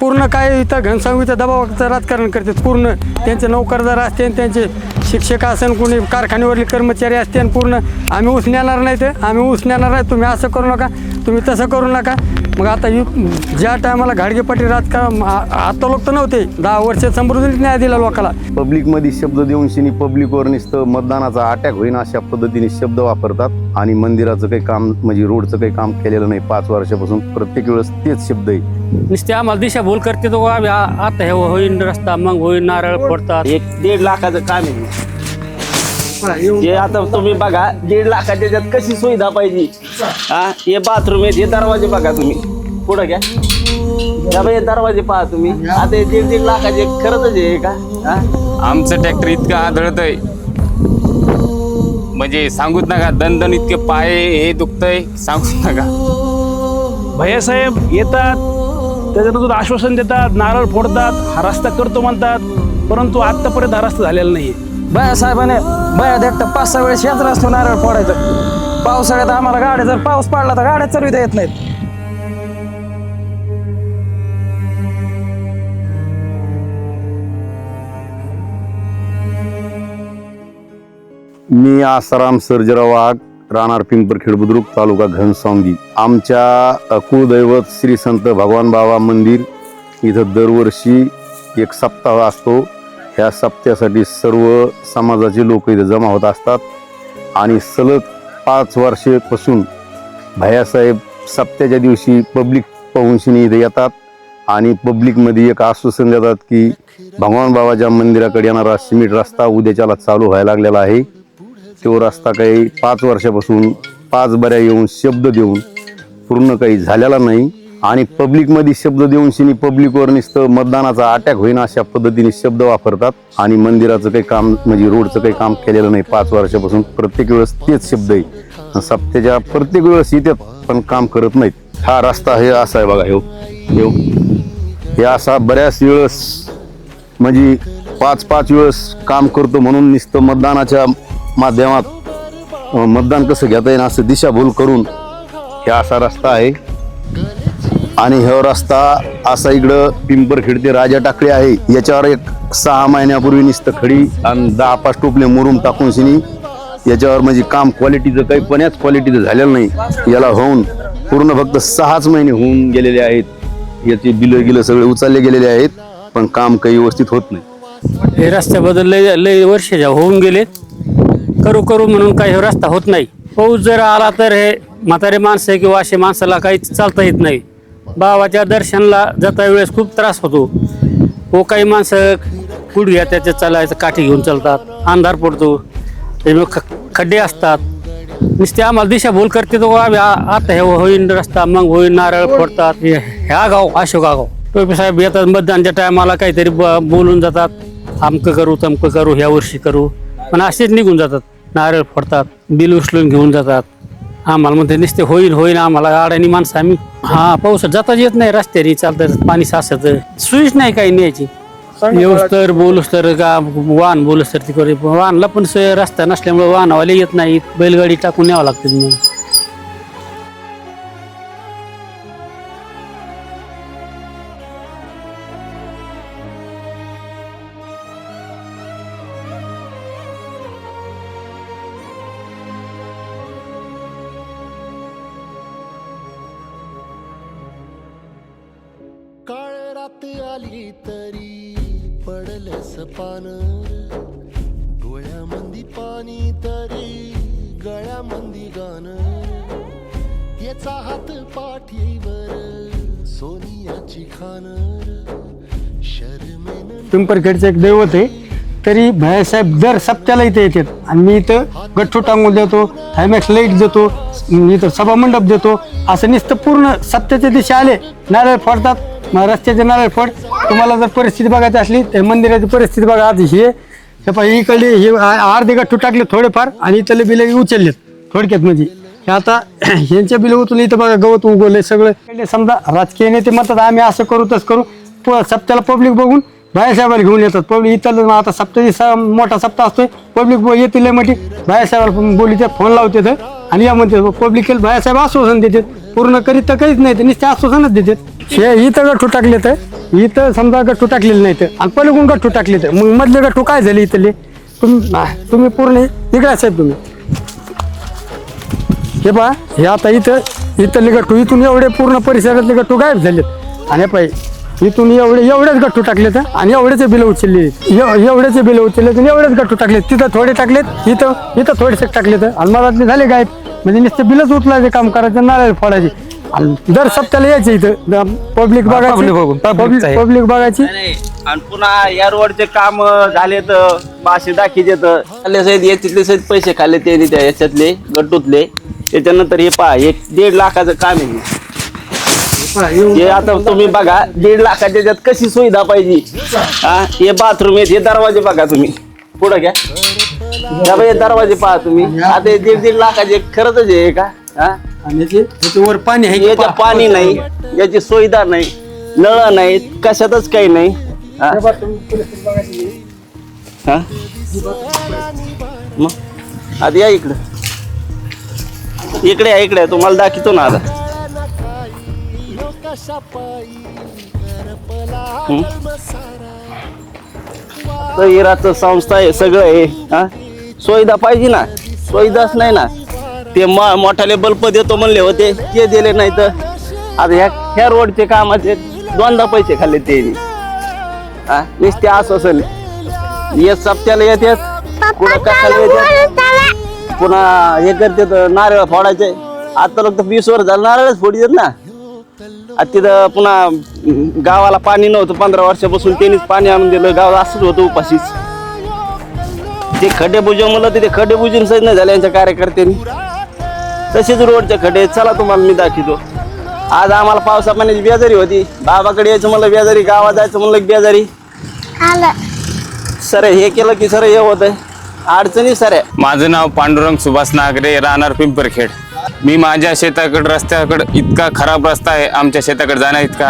पूर्ण काय इथं घनसावंगीचं दबावाचं राजकारण करतात पूर्ण त्यांचे नोकरदार असते त्यांचे शिक्षक असेल कोणी कारखान्यावरील कर्मचारी असते आणि पूर्ण आम्ही ऊस नेणार नाही ते आम्ही ऊस नेणार नाही तुम्ही असं करू नका. तुम्ही तसं करू नका. मग आता यु- ज्या टायमाला घाडगेपाटी राजकारण आ- आता लोक तर नव्हते. दहा वर्ष समृद्धीने न्याय दिला लोकाला. पब्लिकमध्ये शब्द देऊन शिनी पब्लिकवर नुसतं मतदानाचा अटॅक होईन अशा पद्धतीने शब्द वापरतात. आणि मंदिराचं काही काम म्हणजे रोडचं काही काम केलेलं नाही पाच वर्षापासून. प्रत्येक वेळेस तेच शब्द आहे. नुसते आम्हाला दिशाभूल करते तो आता हे होईन रस्ता मग होईन नारळ फोडतात. एक दीड लाखाचं काम आहे. जे आता तुम्ही बघा दीड लाखाच्या त्याच्यात कशी सुविधा पाहिजे? हा हे बाथरूम आहे हे दरवाजे बघा तुम्ही. पुढं घ्या. या बाई, हे दरवाजे पहा तुम्ही. आता हे दीड दीड लाखाचे खरंच आहे का? हा? आमचं ट्रॅक्टर इतकं आदळतंय. म्हणजे सांगूच नका दणदण इतके पाय हे दुखतंय. सांगूच नका. भैयासाहेब येतात. त्याच्यानंतर आश्वासन देतात नारळ फोडतात हा रस्ता करतो म्हणतात. परंतु आत्तापर्यंत हा रस्ता झालेला नाही बाया साहेबाने बाया देखता पाच सहा वेळेस याच रस्त्यावर नारळ फोडायचं. पावसाळ्यात आम्हाला गाड्या जर पाऊस पडला तर गाड्या चालविता येत नाहीत. मी आसाराम सर्जराव वाघ राहणार पिंपरखेड बुद्रुक तालुका घनसावंगी. आमच्या अ, कुलदैवत श्री संत भगवान बाबा मंदिर इथं दरवर्षी एक सप्ताह असतो. ह्या सप्त्यासाठी सर्व समाजाचे लोक इथं जमा होत असतात. आणि सलग पाच वर्षापासून भैयासाहेब सप्त्याच्या दिवशी पब्लिक पाहुणशिनी इथे येतात आणि पब्लिकमध्ये एक आश्वासन देतात की भगवान बाबाच्या मंदिराकडे येणारा सिमेंट रस्ता उद्याच्याला चालू व्हायला लागलेला आहे. तो रस्ता काही पाच वर्षापासून पाच बऱ्या येऊन शब्द देऊन पूर्ण काही झालेला नाही. आणि पब्लिकमध्ये शब्द देऊन शिनी पब्लिकवर नुसतं मतदानाचा अटॅक होईन अशा पद्धतीने शब्द वापरतात. आणि मंदिराचं काही काम म्हणजे रोडचं काही काम केलेलं नाही पाच वर्षापासून. प्रत्येक वेळेस तेच शब्द आहे. सप्त्याच्या प्रत्येक वेळेस येतात पण काम करत नाहीत. हा रस्ता हे असा आहे बघा ह्यो हो. ह्यो हो. हे असा बऱ्याच वेळेस म्हणजे पाच पाच वेळेस काम करतो म्हणून नुसतं मतदानाच्या माध्यमात मतदान कसं घेता येईल असं दिशाभूल करून हे असा रस्ता आहे. आणि हा रस्ता असा इकडं पिंपरखेड ते राजा टाकळे आहे. याच्यावर एक सहा महिन्यापूर्वी निस्त खडी आणि दहा पाच टोपले मुरुम टाकून शिनी याच्यावर म्हणजे काम क्वालिटीचं काही पण्याच क्वालिटीचं झालेलं नाही. याला होऊन पूर्ण फक्त सहाच महिने होऊन गेलेले आहेत. याचे बिलं गिलं सगळे उचलले गेलेले आहेत पण काम काही व्यवस्थित होत नाही. हे रस्त्याबद्दल लय लय वर्षाच्या होऊन गेले. करू करू म्हणून काही रस्ता होत नाही. पाऊस जर आला तर हे म्हातारे माणसं किंवा असे माणसाला काही चालता येत नाही. बाबाच्या दर्शनला जाता वेळेस खूप त्रास होतो. व काही माणसं गुडघ्या त्याच्यात चालायचं काठी घेऊन चालतात अंधार पडतो त्याच्यामुळे ख खड्डे असतात. नुसते आम्हाला दिशाभूल करते तो आम्ही आता हे होईन रस्ता मग होईन नारळ फोडतात. ह्या गाव अशोका गाव. टोपे साहेब येतात मतदानच्या टायमाला काहीतरी ब- बोलून जातात. आमकं करू तमकं करू ह्या वर्षी करू. पण असेच निघून जातात. नारळ फोडतात बिल उचलून घेऊन जातात. आम्हाला म्हणते नुसते होईल होईल आम्हाला अडाणी माणसं आम्ही. हा पावसात जाताच येत नाही रस्त्याने चालतं पाणी साचत. सुईच नाही काही न्यायची. येऊस तर बोलूस तर का वाहन बोलूस तर तिकडे. वाहनला पण सोय रस्ता नसल्यामुळे वाहनवाले येत नाहीत. बैलगाडी टाकून न्यावं लागते मग रात आली तरी पडलस पान डोळ्यामंदी पाणी तरी गळ्यामंदी गाण. याचा हात पाठीवर सोनियाची खान शर्मेन पिंपरखेडचं एक दैवत आहे. तरी भैयासाहेब दर सप्त्याला इथे येतात आणि मी इथं गठ्ठू टांगून देतो हायमॅक्स लाइट देतो मी इथं सभामंडप देतो असं नुसतं पूर्ण सप्त्याच्या दिवशी आले नारळ फोडतात. मग रस्त्याचे नारळ फोड. तुम्हाला जर परिस्थिती बघायची असली तर मंदिराची परिस्थिती बघा. आज हे हे पहा, इकडले हे अर्धे गठ्ठू टाकले थोडेफार आणि इथले बिले उचललेत थोडक्यात म्हणजे. हे आता यांच्या बिल उचलून इथं बघा गवत उगवलंय सगळं. समजा राजकीय नेते म्हणतात आम्ही असं करू तसं करू. प- सप्त्याला पब्लिक बघून बायासाहेबाला घेऊन येतात. पब्लिक इथं आता सप्ताह स- मोठा सप्ताह असतोय. पब्लिक येतील म्हटली बायासाहेबाला बोलीते फोन लावते आणि या म्हणते पब्लिक बायासाहेब आश्वासन देतात पूर्ण करीत तर काहीच नाही ते नुसते आश्वासनच देतात. हे इथं गठ्ठू टाकले तर. इथं समजा गठ्ठू टाकलेले नाही तर आणि पलीकडून गठ्ठू टाकले तर. मग मधले गठ्ठू काय झाले इथले? तुम्ही तुम्ही पूर्ण इकडे साहेब तुम्ही. हे पहा हे आता इथं इथले गठ्ठू इथून एवढे पूर्ण परिसरातले गठ्ठू गायब झालेत. आणि पाहिजे इथून एवढे एवढेच गठ्ठू टाकलेत आणि एवढेच बिलं उचलले. एवढेच बिलं उचलले आणि एवढेच गठ्ठू टाकलेत. तिथं थोडे टाकलेत इथं इथं थोडेसे टाकलेत आणि मला झाले गायब. म्हणजे नुसते बिलच उचलायचे काम करायचे नारळ फोडायचे. आणि दर सप्त्याला यायचे इथं. पब्लिक बघायची. पब्लिक पब्लिक बघायची. नाही आणि पुन्हा या रोडचे काम झाले तर मासे दाखीचे तर खाल्ले सहित याच्यातले सहित पैसे खाल्ले त्या याच्यातले गट्टूतले. त्याच्यानंतर हे पहा एक दीड लाखाचं काम आहे. हे आता तुम्ही बघा दीड लाखाच्या याच्यात कशी सुविधा पाहिजे? हा हे बाथरूम आहेत हे दरवाजे बघा तुम्ही. पुढं घ्या. या बाई, हे दरवाजे पहा तुम्ही. आता हे दीड दीड लाखाचे खरंच आहे का? हा? आणि याचे- पाणी आहे की याच्या. पाणी नाही याची सुविधा नाही नळ नाहीत कशातच काही नाही. हा? मग? आता या इकडं. इकडे या इकडे या. तुम्हाला दाखवतो ना आता. तर इराचं संस्था आहे सगळं आहे हा? सुविधा पाहिजे ना? सुविधाच नाही ना? ते म मोठाले बल्ब देतो म्हणले होते ते दिले नाही तर. आता ह्या ह्या रोडचे कामाचे दोनदा पैसे खाल्ले ते हा? नुसते आश्वासन. येत सप्त्याला येतात कुठं कशाला येतात पुन्हा हे करतात नारळ फोडायचे. आता लोक तर वीस वर्ष झालं नारळच फोडतात ना? आता तिथं पुन्हा गावाला पाणी नव्हतं. पंधरा वर्षापासून त्यांनीच पाणी आणून दिलं. गाव असंच होतं उपाशीच. ते खड्डे बुजव म्हणलं तर ते खड्डे बुजून सज नाही झाले यांच्या कार्यकर्त्यांनी. तसेच रोडचे खड्डे. चला तुम्हाला मी दाखवतो. आज आम्हाला पावसा पाण्याची बेजारी होती. बाबाकडे यायचं म्हणलं बेजारी गावात जायचं म्हणलं बेजारी. सर हे केलं की सर हे होत अडचणी सर आहे. माझं नाव पांडुरंग सुभाष नागरे राहणार पिंपरखेड. मी माझ्या शेताकडे रस्त्याकडे इतका खराब रस्ता आहे आमच्या शेताकडे जाण्या इतका?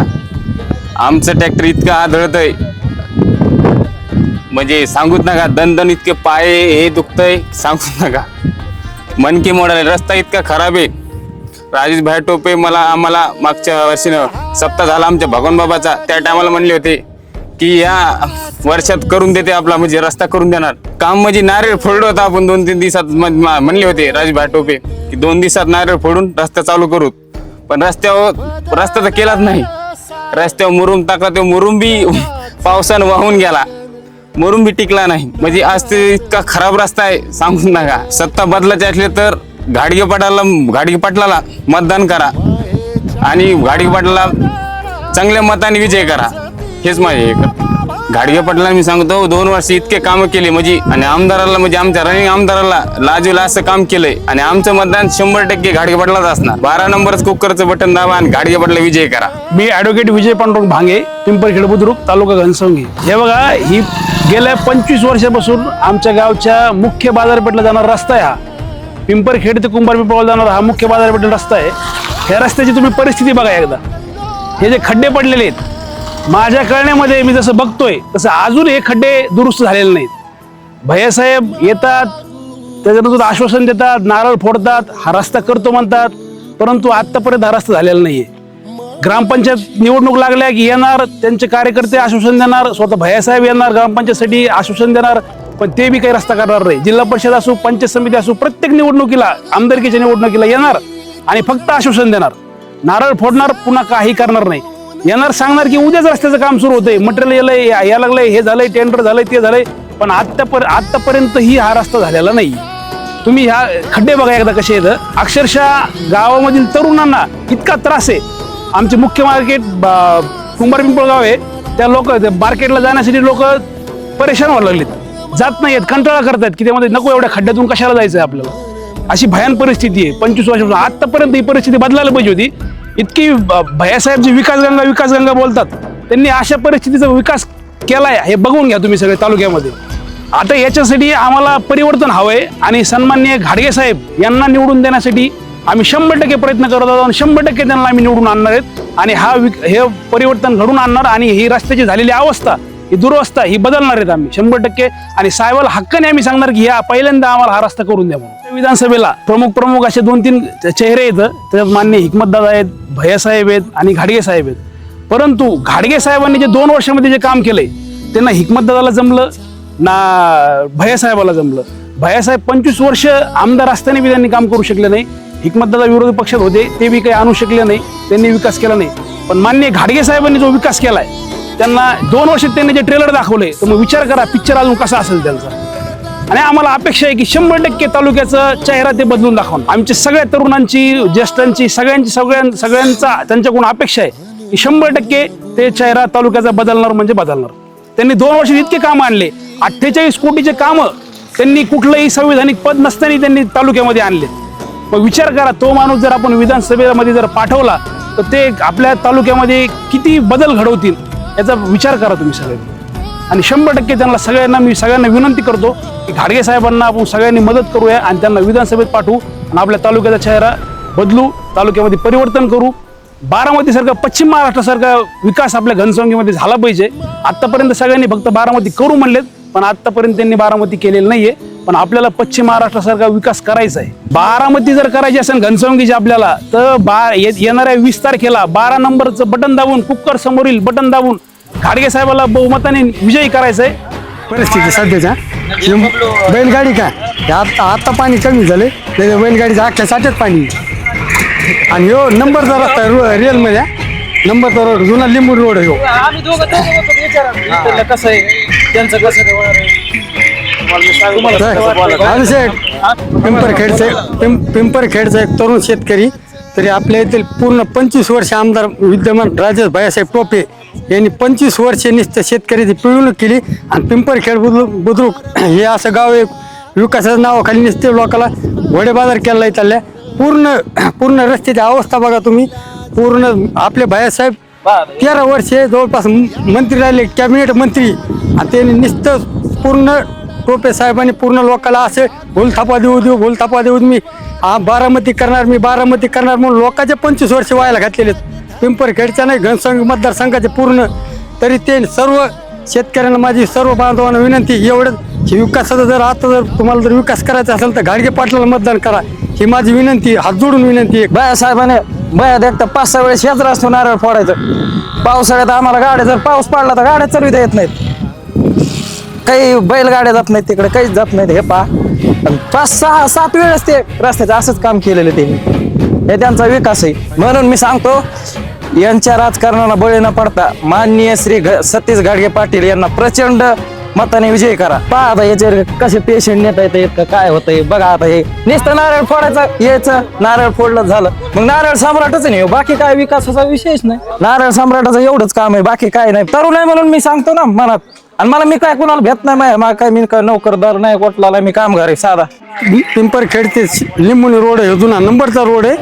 आमचं ट्रॅक्टर इतकं आदळत आहे म्हणजे सांगूच नका दणदण इतके पाय हे दुखतंय सांगूच नका. मनकी मोडाले रस्ता इतका खराब आहे. राजेश भाई टोपे मला आम्हाला मागच्या वर्षीनं सप्ताह झाला आमच्या भगवान बाबाचा त्या टायमाला म्हणले होते की या वर्षात करून देते आपला म्हणजे रस्ता करून देणार. काम म्हणजे नारळ फोडलं होतं आपण दोन तीन दिवसात म- म्हणले होते राजेश टोपे की दोन दिवसात नारळ फोडून रस्ता चालू करू. पण रस्त्यावर रस्ता तर केलाच नाही. रस्त्यावर मुरुम टाकला तो मुरुंबी पावसानं वाहून गेला. मुरुंबी टिकला नाही. म्हणजे आज ते इतका खराब रस्ता आहे सांगून नका. सत्ता बदलायची असले तर घाडगे पाटाला घाडगे पाटलाला मतदान करा. आणि घाडगे पाटलाला चांगल्या मताने विजय करा. हेच माझे एक. घाडगे पाटलाला मी सांगतो दोन वर्ष इतके कामं केले म्हणजे आणि आमदाराला म्हणजे आमच्या रनिंग आमदाराला लाजूला असं काम केलंय. आणि आमचं मतदान शंभर टक्के घाडगे पाटलाच असणार. बारा नंबरच कुकरचं बटन दाबा आणि घाडगे पाटला विजय करा. मी ॲडव्होकेट विजय पांडुरंग भांगे पिंपळखेड बुद्रुक तालुका घनसंगी हे बघा ही गेल्या पंचवीस वर्षापासून आमच्या गावच्या मुख्य बाजारपेठला जाणारा रस्ता आहे हा. पिंपरखेड ते कुंभार जाणारा हा मुख्य बाजारपेठेला रस्ता आहे. ह्या रस्त्याची तुम्ही परिस्थिती बघा एकदा. हे जे खड्डे पडलेले आहेत माझ्या कळण्यामध्ये मी जसं बघतोय तसं अजून हे खड्डे दुरुस्त झालेले नाहीत. भैयासाहेब येतात त्याच्यानंतर आश्वासन देतात नारळ फोडतात हा रस्ता करतो म्हणतात परंतु आत्तापर्यंत हा रस्ता झालेला नाही आहे ग्रामपंचायत निवडणूक लागल्या की येणार त्यांचे कार्यकर्ते आश्वासन देणार स्वतः भैयासाहेब येणार ग्रामपंचायतसाठी आश्वासन देणार पण ते बी काही रस्ता करणार नाही. जिल्हा परिषद असो पंचायत समिती असो प्रत्येक निवडणुकीला आमदारकीच्या निवडणुकीला येणार आणि फक्त आश्वासन देणार. नारळ फोडणार पुन्हा काही करणार नाही. येणार सांगणार की उद्याच रस्त्याचं काम सुरू होतंय. मटेरियल येलंय या- लागलंय हे झालंय टेंडर झालंय ते झालंय. पण आतापर्यंत आत्तापर्यंतही हा रस्ता झालेला नाही. तुम्ही ह्या खड्डे बघा एकदा कसे येतं अक्षरशः गावामधील तरुणांना इतका त्रास आहे. आमचे मुख्य मार्केट कुंभार पिंपळ गाव आहे. त्या लोक मार्केटला जाण्यासाठी लोक परेशान व्हायला लागलेत. जात नाहीत कंटाळा करतात की त्यामध्ये नको एवढ्या खड्ड्यातून कशाला जायचं आहे आपल्याला. अशी भयान परिस्थिती आहे. पंचवीस वर्षापासून आतापर्यंत ही परिस्थिती बदलायला पाहिजे होती. इतकी ब- भैयासाहेब जी विकासगंगा विकासगंगा बोलतात. त्यांनी अशा परिस्थितीचा विकास केला आहे हे बघून घ्या तुम्ही सगळे तालुक्यामध्ये. आता याच्यासाठी आम्हाला परिवर्तन हवंय आणि सन्माननीय घाडगे साहेब यांना निवडून देण्यासाठी आम्ही शंभर टक्के प्रयत्न करत आहोत आणि शंभर टक्के त्यांना आम्ही निवडून आणणार आहेत. आणि हा विक- हे परिवर्तन घडून आणणार आणि ही रस्त्याची झालेली अवस्था ही दुरवस्था ही बदलणार आहेत आम्ही शंभर टक्के. आणि साहेबाला हक्काने आम्ही सांगणार की ह्या पहिल्यांदा आम्हाला हा रस्ता करून द्या म्हणून. विधानसभेला प्रमुख प्रमुख असे दोन तीन चेहरे आहेत त्याच्यात मान्य हिकमतदादा आहेत भैयासाहेब आहेत आणि घाडगे साहेब आहेत. परंतु घाडगे साहेबांनी जे दोन वर्षामध्ये जे काम केलंय त्यांना हिकमतदादाला जमलं ना भैयासाहेबाला जमलं. भैयासाहेब पंचवीस वर्ष आमदार असताना बी त्यांनी काम करू शकले नाही. हिकमतदादा विरोधी पक्षात होते ते बी काही आणू शकले नाही त्यांनी विकास केला नाही. पण मान्य घाडगे साहेबांनी जो विकास केलाय त्यांना दोन वर्ष त्यांनी जे ट्रेलर दाखवले तर मग विचार करा पिक्चर अजून कसा असेल त्यांचा. आणि आम्हाला अपेक्षा आहे की शंभर टक्के तालुक्याचं चेहरा ते बदलून दाखवणं आमच्या सगळ्या तरुणांची ज्येष्ठांची सगळ्यांची सगळ्यां सगळ्यांचा त्यांच्याकडून अपेक्षा आहे की शंभर टक्के ते चेहरा तालुक्याचा बदलणार म्हणजे बदलणार. त्यांनी दोन वर्ष इतके काम आणले अठ्ठेचाळीस कोटीचे कामं त्यांनी कुठलंही संविधानिक पद नसताना त्यांनी तालुक्यामध्ये आणले. मग विचार करा तो माणूस जर आपण विधानसभेमध्ये जर पाठवला तर ते आपल्या तालुक्यामध्ये किती बदल घडवतील? याचा विचार करा तुम्ही सगळ्यांनी. आणि शंभर टक्के त्यांना सगळ्यांना मी सगळ्यांना विनंती करतो की घाडगे साहेबांना आपण सगळ्यांनी मदत करूया आणि त्यांना विधानसभेत पाठवू आणि आपल्या तालुक्याचा चेहरा बदलू तालुक्यामध्ये परिवर्तन करू. बारामतीसारखा पश्चिम महाराष्ट्रासारखा विकास आपल्या घनसंख्येमध्ये झाला पाहिजे. आत्तापर्यंत सगळ्यांनी फक्त बारामती करू म्हणलेत पण आत्तापर्यंत त्यांनी बारामती केलेली आहे पण आपल्याला पश्चिम महाराष्ट्रासारखा विकास करायचा आहे. बारामती जर करायची असेल घनसंख्येची आपल्याला तर बा ये- येणाऱ्या वीस तारखेला बारा नंबरचं बटन दाबून कुकर समोरील बटन दाबून घाडगे साहेबाला बहुमताने विजयी करायचं आहे. परिस्थिती सध्याच्या. बैलगाडी काय? हे आता आता पाणी कमी झाले नाही तर बैलगाडीचं अख्ख्या साठ्यात पाणी आहे. आणि हो नंबरचा रस्ता आहे, रो- रिअलमध्ये हा. नंबरचा रोड जुना लिंबू रोड आहे हो आम्ही दोघं विचारा. कसं आहे? त्यांचं कसं अभिषेक पिंपरखेडचे पिं पिंपरखेडचा एक तरुण शेतकरी तरी आपल्या येथील पूर्ण पंचवीस वर्ष आमदार विद्यमान राजेश भाईसाहेब टोपे यांनी पंचवीस वर्षे निस्त शेतकऱ्याची पिळवणूक केली आणि पिंपरखेड बुद्रुक बुद्रुक हे असं गाव एक विकासाच्या नावाखाली निसते लोकाला घोडे बाजार केला चालल्या पूर्ण पूर्ण रस्त्याची अवस्था बघा तुम्ही. पूर्ण आपले भाईसाहेब तेरा वर्षे जवळपास मंत्री राहिले कॅबिनेट मंत्री. आणि त्यांनी नुसतं पूर्ण टोपे साहेबांनी पूर्ण लोकाला असे भूलथापा देऊ देऊ भूलथापा देऊ मी हा बारामती करणार मी बारामती करणार म्हणून लोकांचे पंचवीस वर्ष व्हायला घातलेले आहेत. पिंपरखेडच्या नाही घनसंघ मतदारसंघाचे पूर्ण. तरी ते सर्व शेतकऱ्यांना माझी सर्व बांधवांना विनंती एवढंच हे विकासाचा जर आता जर तुम्हाला जर विकास करायचा असेल तर गाडगे पाटलाला मतदान करा. ही माझी विनंती हात जोडून विनंती आहे बाया साहेबाने बाया देखता पाच सहा वेळेस यात्रा असतो नारळ फोडायचं. पावसाळ्यात आम्हाला गाड्या जर पाऊस पडला तर गाड्या चालविता येत नाहीत. काही बैलगाड्या जात नाहीत तिकडे काहीच जात नाहीत. हे पा पाच सहा सात वेळेस ते रस्त्याचं असंच काम केलेलं त्यांनी. हे त्यांचा विकास आहे. म्हणून मी सांगतो यांच्या राजकारणाला बळी न पडता माननीय श्री घ सतीश गाडगे पाटील यांना प्रचंड मताने विजय करा. पहा आता याच्यावर कसे पेशंट नेता येत का काय होतंय बघा आता हे. नुसतं नारळ फोडायचं यायचं नारळ फोडलं झालं. मग नारळ सम्राटच नाही हो, बाकी काय विकासाचा विशेष नाही. नारळ सम्राटाचं एवढंच काम आहे बाकी काय नाही. तरुण आहे म्हणून मी सांगतो ना मनात. आणि मला मी काय कुणाला भेट नाही माय मला काय मी काय नोकरदार नाही कोटलाला मी कामगार आहे साधा. पिंपरखेड ते लिंबुनी रोड आहे जुना नंबरचा रोड आहे.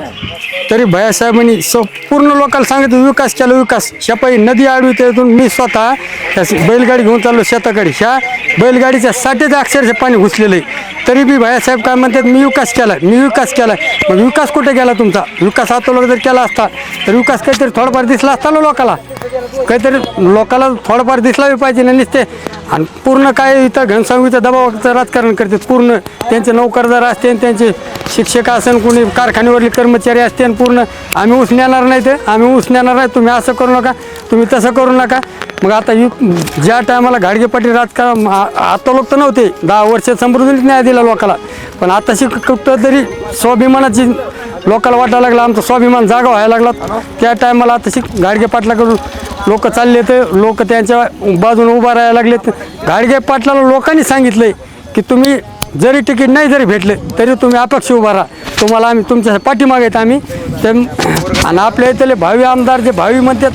तरी भैयासाहेबांनी स पूर्ण लोकांना सांगितलं विकास केला विकास. शपाई नदी आडवी त्यातून मी स्वतः त्या बैलगाडी घेऊन चाललो शेताकडे. ह्या बैलगाडीच्या साठेच अक्षरशः पाणी घुसलेलं आहे. तरी बी भैयासाहेब काय म्हणतात मी विकास केला मी विकास केला. मग विकास कुठे गेला तुमचा? विकास आता जर केला असता तर विकास काहीतरी थोडाफार दिसला असता ना लोकाला? काहीतरी लोकाला थोडंफार दिसला बी पाहिजे ना नुसते आणि पूर्ण काय इथं घनसावंगीचं दबावाचं राजकारण करतात. पूर्ण त्यांचे नोकरदार असते त्यांचे शिक्षक असेल कोणी कारखान्यावरले कर्मचारी असते आणि पूर्ण आम्ही ऊस नेणार नाही ते. आम्ही ऊस नेणार नाही तुम्ही असं करू नका तुम्ही तसं करू नका. मग आता यु- ज्या टायमाला घाडगेपाटी राजकारण आता लोक तर नव्हते दहा वर्ष समृद्धीत न्याय दिला लोकाला. पण आताशी कुठं तरी स्वाभिमानाची लोकाला वाटायला लागला आमचा स्वाभिमान जागा व्हायला लागला. त्या टायमाला आताशी शिक पाटलाकडून लोक चालले तर लोक त्यांच्या बाजून उभा राहायला लागले गाडगे पाटलाला लोकांनी सांगितलंय की तुम्ही जरी तिकीट नाही जरी भेटले तरी तुम्ही अपक्ष उभा राहा. तुम्हाला आम्ही तुमच्या पाठीमागे आहेत आम्ही. ते आणि आपल्या इथले भावी आमदार जे भावी म्हणतात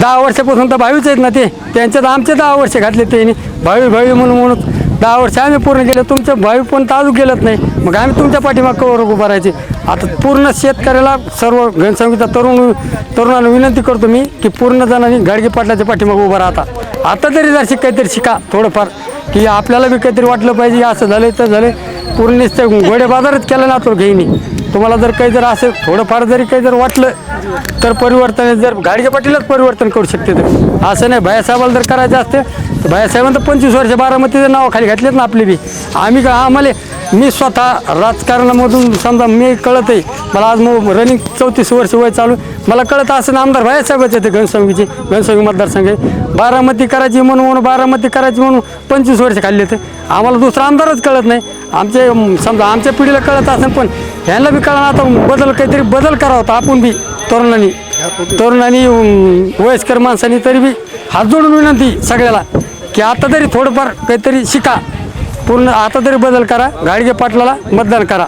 दहा वर्षापासून तर भावीच आहेत ना ते. त्यांच्यात आमचे दहा वर्ष घातले त्यांनी. भावी भावी म्हणून म्हणून. दहा वर्ष आम्ही पूर्ण केले तुमचं भावी पण तर गेलत गेलंच नाही. मग आम्ही तुमच्या पाठीमाग कवर उभं राहायचे. आता पूर्ण शेतकऱ्याला सर्व घनसंगीचा तरुण तरुणांना विनंती करतो मी की पूर्ण जणांनी गाडगे पाटलाच्या पाठीमाग उभं राहता. आता तरी जर शिक काहीतरी शिका थोडंफार की आपल्याला बी काहीतरी वाटलं पाहिजे असं झालं तर झालं पूर्ण नुसतं घोडे बाजारच केलं ना तो घेईनी. तुम्हाला जर काही जर असं थोडंफार जरी काही जर वाटलं तर परिवर्तन जर गाडगे पाटीलच परिवर्तन करू शकते तर. असं नाही भैयासाहेबाला जर करायचं असते तर तर पंचवीस वर्ष बारामतीचं नाव खाली घातलेत ना आपली बी. आम्ही का आम्हाला मी स्वतः राजकारणामधून समजा मी कळत आहे मला आज मग रनिंग चौतीस वर्ष वय चालू. मला कळत असं आमदार बाळासाहेबच येते घनसंघीचे घनसंघी मतदारसंघ बारामती करायची म्हणून म्हणून बारामती करायची म्हणून पंचवीस वर्ष खाल्ले ते आम्हाला दुसरा आमदारच कळत नाही. आमचे समजा आमच्या पिढीला कळत असेल पण ह्यांना बी कळणार आता बदल काहीतरी बदल करावा होता. आपण बी तरुणांनी. तरुणांनी वयस्कर माणसांनी तरी बी हात जोडून विनंती सगळ्याला. की आता तरी थोडंफार काहीतरी शिका. पूर्ण आता तरी बदल करा. गाडगे पाटलाला मतदान करा.